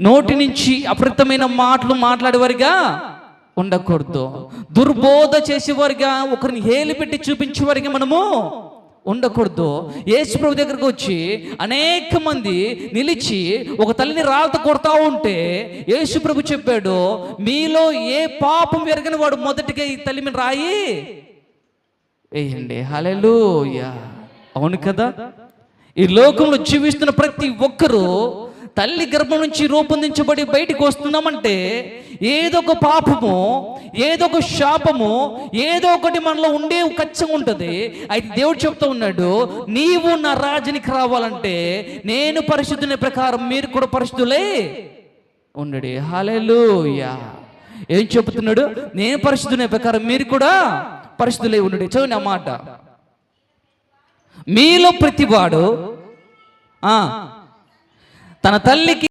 నోటి నుంచి అపృతమైన మాటలు మాట్లాడేవారిగా ఉండకూడదు. దుర్బోధ చేసేవారిగా ఒకరిని హేలి పెట్టి చూపించేవారిగా మనము ఉండకూడదు. యేసుప్రభు దగ్గరకు వచ్చి అనేక మంది నిలిచి ఒక తల్లిని రాళ్ళతో కొడతా ఉంటే యేసుప్రభు చెప్పాడు మీలో ఏ పాపం ఎరగని వాడు మొదటిగా ఈ తల్లి మీద రాయి? వేయండి. హల్లెలూయా. అవును కదా? ఈ లోకంలో జీవిస్తున్న ప్రతి ఒక్కరూ తల్లి గర్భం నుంచి రూపొందించబడి బయటికి వస్తున్నామంటే ఏదో ఒక పాపము ఏదో ఒక శాపము ఏదో ఒకటి మనలో ఉండే ఖచ్చితంగా ఉంటుంది. అయితే దేవుడు చెప్తూ ఉన్నాడు నీవు నా రాజునికి రావాలంటే నేను పరిశుద్ధుని ప్రకారం మీరు కూడా పరిశుద్ధులే ఉండడి. హాలెలూయా ఏం చెబుతున్నాడు నేను పరిశుద్ధుని ప్రకారం మీరు కూడా పరిశుద్ధులే ఉండడు. చదువు మాట. మీలో ప్రతివాడు ఆ, తన తల్లికి